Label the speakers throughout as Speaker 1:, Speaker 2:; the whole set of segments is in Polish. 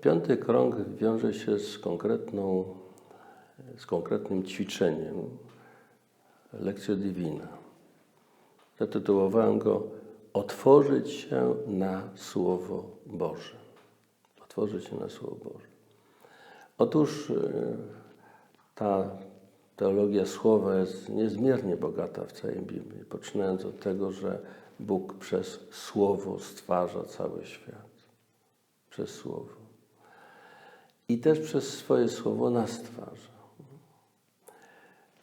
Speaker 1: Piąty krąg wiąże się z konkretną, z konkretnym ćwiczeniem Lekcja Divina. Zatytułowałem go Otworzyć się na Słowo Boże. Otworzyć się na Słowo Boże. Otóż e, ta teologia słowa jest niezmiernie bogata w całej Biblii, poczynając od tego, że Bóg przez Słowo stwarza cały świat. Przez Słowo. I też przez swoje Słowo nas stwarza.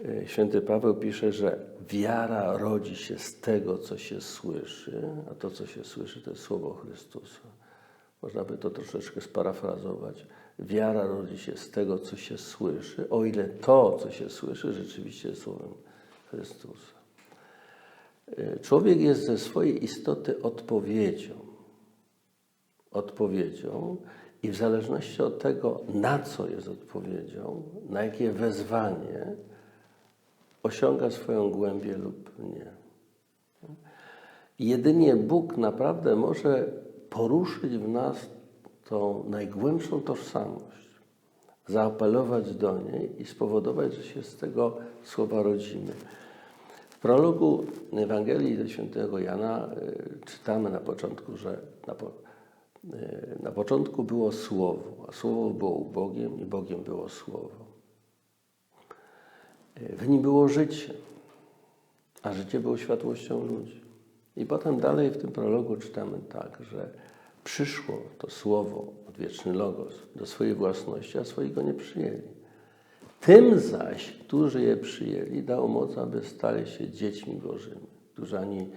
Speaker 1: E, święty Paweł pisze, że wiara rodzi się z tego, co się słyszy, a to, co się słyszy, to jest Słowo Chrystusa. Można by to troszeczkę sparafrazować. Wiara rodzi się z tego, co się słyszy, o ile to, co się słyszy, rzeczywiście jest Słowem Chrystusa. E, człowiek jest ze swojej istoty odpowiedzią. Odpowiedzią i w zależności od tego, na co jest odpowiedzią, na jakie wezwanie, osiąga swoją głębię lub nie. Jedynie Bóg naprawdę może poruszyć w nas tą najgłębszą tożsamość, zaapelować do niej i spowodować, że się z tego słowa rodzimy. W prologu Ewangelii do świętego Jana y, czytamy na początku, że na początku było Słowo, a Słowo było Bogiem i Bogiem było Słowo. Y, w nim było życie, a życie było światłością ludzi. I potem dalej w tym prologu czytamy tak, że przyszło to słowo, odwieczny Logos, do swojej własności, a swojego nie przyjęli. Tym zaś, którzy je przyjęli, dał moc, aby stali się dziećmi Bożymi, którzy ani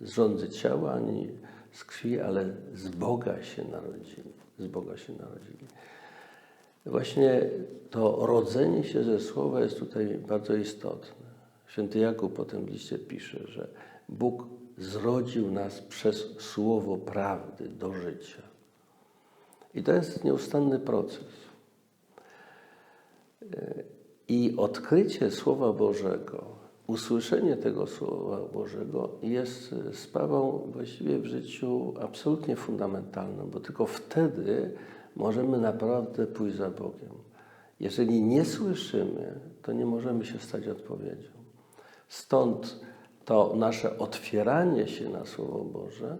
Speaker 1: z rządzy ciała, ani z krwi, ale z Boga się narodzili. Z Boga się narodzili. Właśnie to rodzenie się ze słowa jest tutaj bardzo istotne. Święty Jakub potem w liście pisze, że Bóg zrodził nas przez słowo prawdy do życia. I to jest nieustanny proces. I odkrycie Słowa Bożego, usłyszenie tego Słowa Bożego jest sprawą właściwie w życiu absolutnie fundamentalną, bo tylko wtedy możemy naprawdę pójść za Bogiem. Jeżeli nie słyszymy, to nie możemy się stać odpowiedzią. Stąd to nasze otwieranie się na Słowo Boże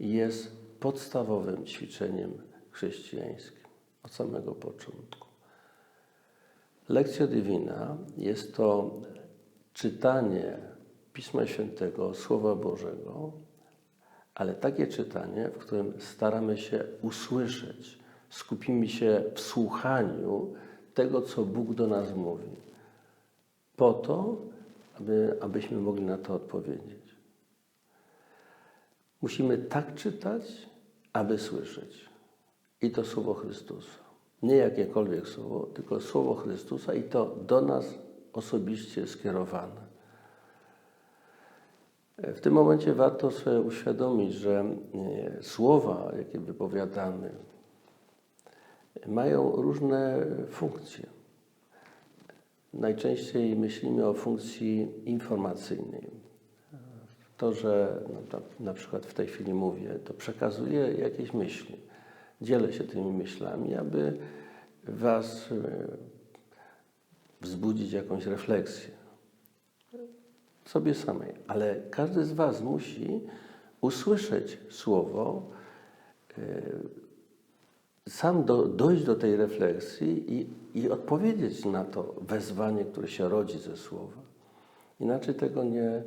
Speaker 1: jest podstawowym ćwiczeniem chrześcijańskim od samego początku. Lekcja Divina jest to czytanie Pisma Świętego, Słowa Bożego, ale takie czytanie, w którym staramy się usłyszeć, skupimy się w słuchaniu tego, co Bóg do nas mówi. Po to, aby, abyśmy mogli na to odpowiedzieć. Musimy tak czytać, aby słyszeć. I to słowo Chrystusa. Nie jakiekolwiek słowo, tylko słowo Chrystusa i to do nas osobiście skierowane. W tym momencie warto sobie uświadomić, że e, słowa, jakie wypowiadamy, mają różne funkcje. Najczęściej myślimy o funkcji informacyjnej. To, że no, na przykład w tej chwili mówię, to przekazuję jakieś myśli. Dzielę się tymi myślami, aby Was e, wzbudzić jakąś refleksję sobie samej. Ale każdy z Was musi usłyszeć słowo, e, sam do, dojść do tej refleksji i, i odpowiedzieć na to wezwanie, które się rodzi ze słowa. Inaczej tego nie,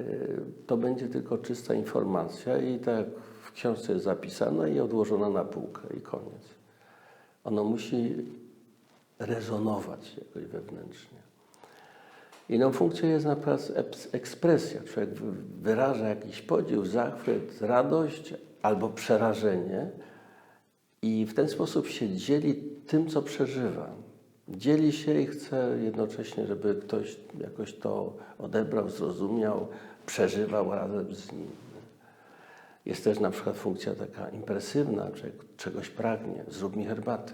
Speaker 1: y, to będzie tylko czysta informacja i tak w książce jest zapisana i odłożona na półkę i koniec. Ono musi rezonować jakoś wewnętrznie. Inną funkcją jest na przykład ekspresja. Człowiek wyraża jakiś podziw, zachwyt, radość albo przerażenie i w ten sposób się dzieli tym, co przeżywa. Dzieli się i chce jednocześnie, żeby ktoś jakoś to odebrał, zrozumiał, przeżywał razem z nim. Jest też na przykład funkcja taka impresywna, że czegoś pragnie, zrób mi herbatę.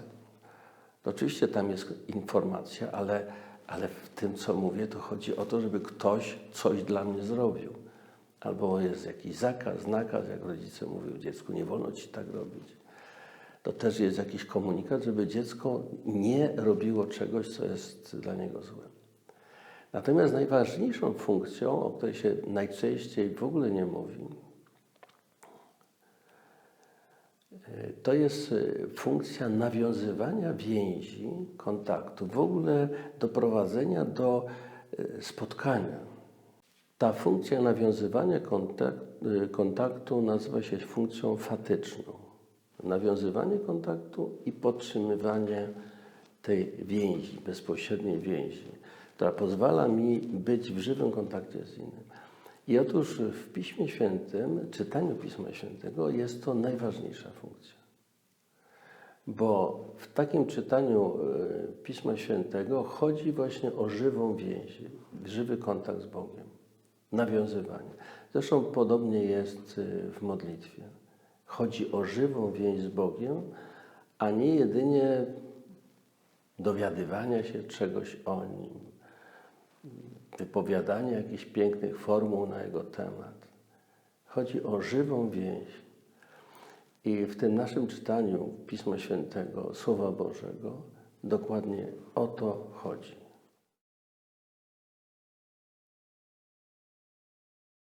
Speaker 1: To oczywiście tam jest informacja, ale, ale w tym, co mówię, to chodzi o to, żeby ktoś coś dla mnie zrobił. Albo jest jakiś zakaz, nakaz, jak rodzice mówią dziecku, nie wolno ci tak robić. to też jest jakiś komunikat, żeby dziecko nie robiło czegoś, co jest dla niego złe. Natomiast najważniejszą funkcją, o której się najczęściej w ogóle nie mówi, to jest e, funkcja nawiązywania więzi, kontaktu, w ogóle doprowadzenia do e, spotkania. Ta funkcja nawiązywania kontak- kontaktu nazywa się funkcją fatyczną. Nawiązywanie kontaktu i podtrzymywanie tej więzi, bezpośredniej więzi, która pozwala mi być w żywym kontakcie z innym. I otóż w Piśmie Świętym, czytaniu Pisma Świętego jest to najważniejsza funkcja. Bo w takim czytaniu y, Pisma Świętego chodzi właśnie o żywą więź, żywy kontakt z Bogiem, nawiązywanie. Zresztą podobnie jest y, w modlitwie. Chodzi o żywą więź z Bogiem, a nie jedynie dowiadywania się czegoś o Nim, wypowiadanie jakichś pięknych formuł na Jego temat. Chodzi o żywą więź. I w tym naszym czytaniu Pisma Świętego, Słowa Bożego, dokładnie o to chodzi.